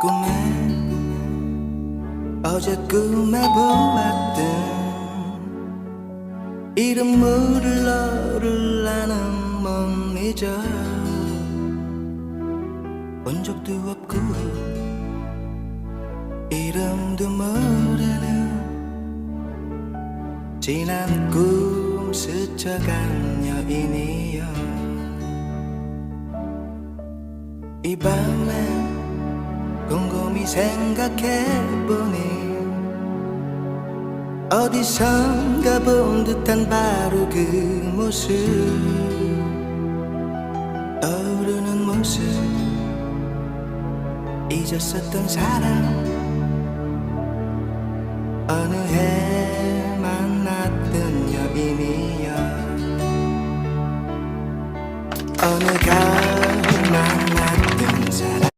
꿈에 어제 꿈에 보았던 이름 물을 너를 나는 못 잊어 본 적도 없고 이름도 모르는 지난 꿈 스쳐간 여인이여. 이 밤에 곰곰이 생각해보니 어디선가 본 듯한 바로 그 모습. 떠오르는 모습. 잊었었던 사람. 어느 해 만났던 여인이여. 어느 가